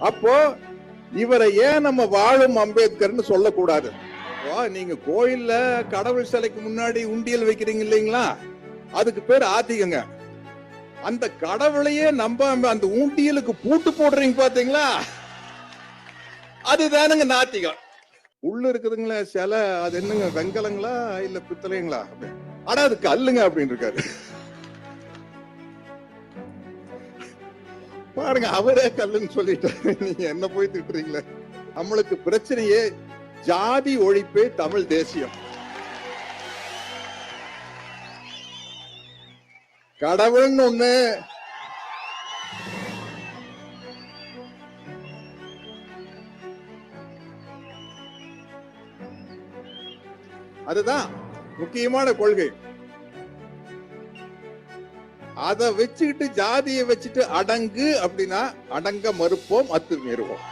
அப்போ இவரை ஏன் நம்ம வாழும் அம்பேத்கர்னு சொல்லக்கூடாது? நீங்க கோயில்ல கடவுள் சிலைக்கு முன்னாடி உண்டியல் வைக்கிறீங்க இல்லைங்களா? அதுக்கு பேர் ஆத்திகங்க. அந்த கடவுளையே நம்பாம அந்த ஊண்டியலுக்கு பூட்டு போடுறீங்க பாத்தீங்களா அதுதானுங்க நாத்திகம். உள்ள இருக்குதுங்களே சில அது என்னங்க வெங்கலங்களா இல்ல பித்தளைங்களா? அப்படி. ஆனா அது கல்லுங்க அப்படின்னு இருக்காரு பாருங்க அவரே கல்லுன்னு சொல்லிட்டாரு நீங்க என்ன போய் திட்டுறீங்களே? நம்மளுக்கு பிரச்சனையே ஜாதி ஒழிப்பே தமிழ் தேசியம். கடவுள்னு ஒண்ணு. அதுதான் முக்கியமான கொள்கை. அதை வச்சுக்கிட்டு ஜாதியை வச்சுட்டு அடங்கு அப்படின்னா அடங்க மறுப்போம் அத்துமீறுவோம்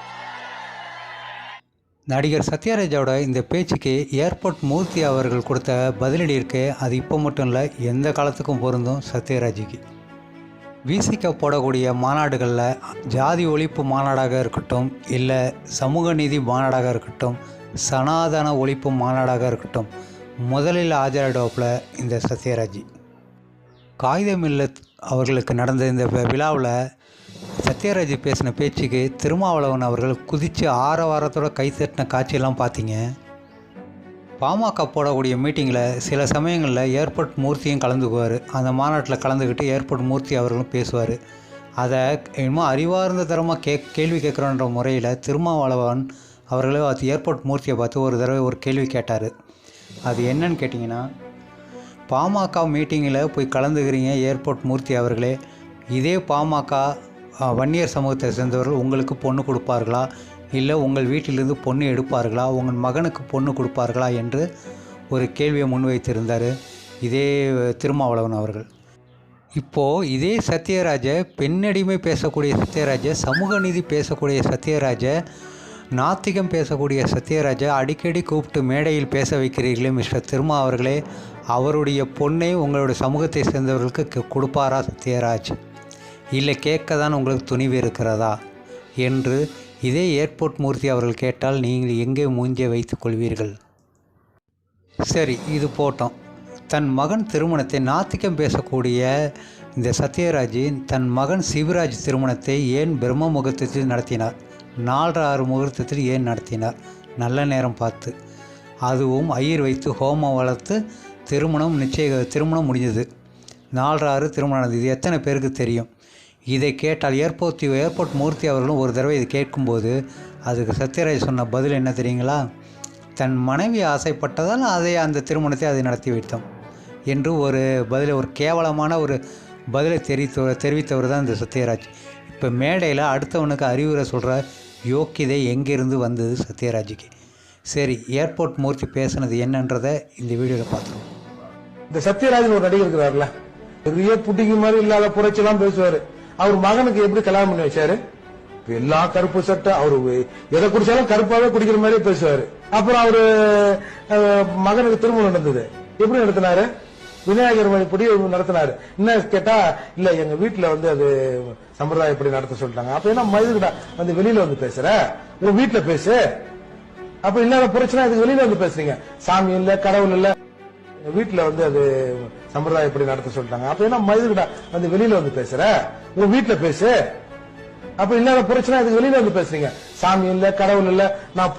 நடிகர் சத்யராஜோட இந்த பேச்சுக்கு ஏர்போர்ட் மூர்த்தி அவர்கள் கொடுத்த பதிலடி இருக்கே அது இப்போ மட்டும் இல்லை எந்த காலத்துக்கும் பொருந்தும் சத்யராஜுக்கு. விசிக்க போடக்கூடிய மாநாடுகளில் ஜாதி ஒழிப்பு மாநாடாக இருக்கட்டும் இல்லை சமூக நீதி மாநாடாக இருக்கட்டும் சனாதன ஒழிப்பு மாநாடாக இருக்கட்டும் முதலில் ஆஜராடுவாப்பில் இந்த சத்யராஜ். காகிதம் இல்லை அவர்களுக்கு நடந்த இந்த விழாவில் சத்யராஜ் பேசின பேச்சுக்கு திருமாவளவன் அவர்கள் குதித்து ஆரவாரத்தோட கை தட்டின காட்சியெல்லாம் பார்த்தீங்க பாமக போடக்கூடிய மீட்டிங்கில் சில சமயங்களில் ஏர்போர்ட் மூர்த்தியும் கலந்துக்குவார். அந்த மாநாட்டில் கலந்துக்கிட்டு ஏர்போர்ட் மூர்த்தி அவர்களும் பேசுவார். அதை என்னமோ அறிவார்ந்த தரமாக கே கேள்வி கேட்குறோன்ற முறையில் திருமாவளவன் அவர்களே அது ஏர்போர்ட் மூர்த்தியை பார்த்து ஒரு தடவை ஒரு கேள்வி கேட்டார். அது என்னன்னு கேட்டிங்கன்னா பாமக மீட்டிங்கில் போய் கலந்துக்கிறீங்க ஏர்போர்ட் மூர்த்தி அவர்களே. இதே பாமக வன்னியர் சமூகத்தை சேர்ந்தவர்கள் உங்களுக்கு பொண்ணு கொடுப்பார்களா? இல்லை உங்கள் வீட்டிலிருந்து பொண்ணு எடுப்பார்களா? உங்கள் மகனுக்கு பொண்ணு கொடுப்பார்களா என்று ஒரு கேள்வியை முன்வைத்திருந்தார் இதே திருமாவளவன் அவர்கள். இப்போது இதே சத்யராஜ பெண்ணடிமை பேசக்கூடிய சத்யராஜ சமூக நீதி பேசக்கூடிய சத்யராஜ நாத்திகம் பேசக்கூடிய சத்யராஜா அடிக்கடி கூப்பிட்டு மேடையில் பேச வைக்கிறீர்களே மிஸ்டர் திருமா அவர்களே. அவருடைய பொண்ணை உங்களுடைய சமூகத்தை சேர்ந்தவர்களுக்கு கொடுப்பாரா சத்யராஜ்? இல்லை கேட்க தான் உங்களுக்கு துணிவு இருக்கிறதா? என்று இதே ஏர்போர்ட் மூர்த்தி அவர்கள் கேட்டால் நீங்கள் எங்கே மூஞ்சியை வைத்துக் கொள்வீர்கள்? சரி இது போட்டோம். தன் மகன் திருமணத்தை நாத்திகம் பேசக்கூடிய இந்த சத்யராஜின் தன் மகன் சிவராஜ் திருமணத்தை ஏன் பிரம்ம முகூர்த்தத்தில் நடத்தினார்? நாலரை ஆறு முகூர்த்தத்தில் ஏன் நடத்தினார்? நல்ல நேரம் பார்த்து. அதுவும் ஐயர் வைத்து ஹோமம் வளர்த்து திருமணம் நிச்சய திருமணம் முடிஞ்சது. நாலரை ஆறு திருமணம் நடந்தது. இது எத்தனை பேருக்கு தெரியும்? இதை கேட்டால் ஏர்போர்ட் ஏர்போர்ட் மூர்த்தி அவர்களும் ஒரு தடவை இது கேட்கும்போது அதுக்கு சத்யராஜ் சொன்ன பதில் என்ன தெரியுங்களா? தன் மனைவி ஆசைப்பட்டதால் அதை அந்த திருமணத்தை அதை நடத்தி வைத்தோம் என்று ஒரு பதிலை ஒரு கேவலமான ஒரு பதிலை தெரிவித்த தெரிவித்தவர் தான் இந்த சத்யராஜ். இப்போ மேடையில் அடுத்தவனுக்கு அறிவுரை சொல்கிற யோக்கியதை எங்கேருந்து வந்தது சத்யராஜுக்கு? சரி ஏர்போர்ட் மூர்த்தி பேசுனது என்னன்றதை இந்த வீடியோவில் பார்த்துருவோம். இந்த சத்யராஜன் ஒரு நடிகர் இருக்கிறார்ல? பெரிய புட்டிக்கு மாதிரி இல்லாத புரட்சிலாம் பேசுவார். பேசுவாரு அவர் மகனுக்கு எப்படி கல்யாணம் பண்ணி வச்சாரு? எல்லா கருப்பு சட்டை அவரு எதை குடிச்சாலும் கருப்பாவே குடிக்கிற மாதிரியே பேசுவாரு. அப்புறம் அவரு மகனுக்கு திருமணம் நடந்தது. எப்படி நடத்தினாரு? விநாயகர் எப்படி நடத்தினாரு. என்ன கேட்டா இல்ல எங்க வீட்டுல வந்து அது சம்பிரதாயப்படி நடத்த சொல்லிட்டாங்க. அப்ப என்ன மதுக்கிட்ட வந்து வெளியில வந்து பேசுற? உன் வீட்டுல பேசு. அப்ப இல்லாத பிரச்சனை இதுக்கு வெளியில வந்து பேசுறீங்க. சாமி இல்ல கடவுள் இல்ல. வீட்டுல வந்து அது சம்பிரதாயப்படி நடத்த சொல்லிட்டாங்க. அப்ப என்ன மதுக்கிட்ட வந்து வெளியில வந்து பேசுற? உன் வீட்டுல பேசு. அப்ப இல்லாத பிரச்சனை இதுக்கு வெளியில வந்து பேசுறீங்க. சாமி இல்ல கடவுள் இல்ல நான்